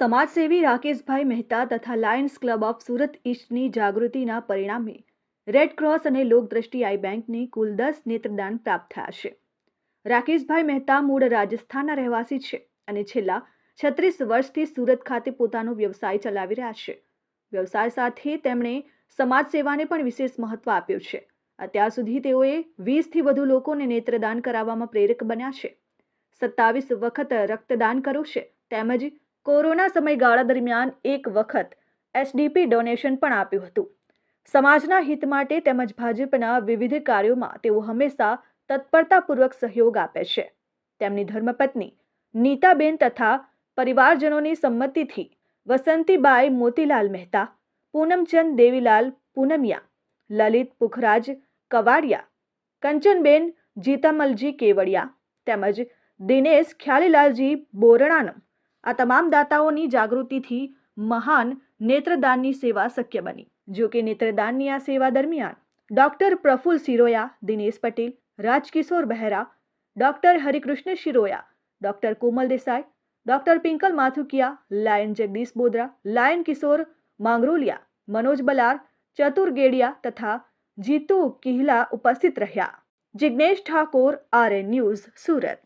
સમાજસેવી રાકેશભાઈ મહેતા તથા lions club of Surat ઈસ્ટની જાગૃતિના પરિણામે રેડ અને લોકદ્રષ્ટિ આઈ બેંકને કુલ દસ નેત્રદાન પ્રાપ્ત થયા છે. રાકેશભાઈ મહેતા મૂળ રાજસ્થાનના રહેવાસી છે અને છેલ્લા છત્રીસ વર્ષથી સુરત ખાતે પોતાનો વ્યવસાય ચલાવી રહ્યા છે. વ્યવસાય સાથે તેમણે સમાજ સેવાને પણ વિશેષ મહત્વ આપ્યું છે. અત્યાર સુધી તેઓએ વીસથી વધુ લોકોને નેત્રદાન કરાવવામાં પ્રેરક બન્યા છે. સત્તાવીસ વખત રક્તદાન કર્યું છે તેમજ કોરોના સમયગાળા દરમિયાન એક વખત એસડીપી ડોનેશન પણ આપ્યું હતું. સમાજના હિત માટે તેમજ ભાજપના વિવિધ કાર્યોમાં તેઓ હંમેશા તત્પરતાપૂર્વક સહયોગ આપે છે. તેમની ધર્મપત્ની નીતાબેન તથા પરિવારજનોની સંમતિથી વસંતીબાઈ મોતીલાલ મહેતા, પૂનમચંદ દેવીલાલ પૂનમિયા, લલિત પુખરાજ કવાડિયા, કંચનબેન જીતામલજી કેવડિયા તેમજ દિનેશ ખ્યાલીલાલજી બોરણાનમ આ તમામ દાતાઓની જાગૃતિથી મહાન નેત્રદાનની સેવા શક્ય બની જો કે નેત્રદાનની આ સેવા દરમિયાન doctor Praful Siroya Dinesh Patel Rajkishore Behera doctor Harikrishna Shiroya doctor Komal Desai doctor Pinkal Mathukiya lion Jagdish Bodra lion Kishore Mangroliya Manoj Balar Chatur Gediya તથા જીતુ કિહલા ઉપસ્થિત રહ્યા જિગ્નેશ ઠાકોર આરએન ન્યૂઝ સુરત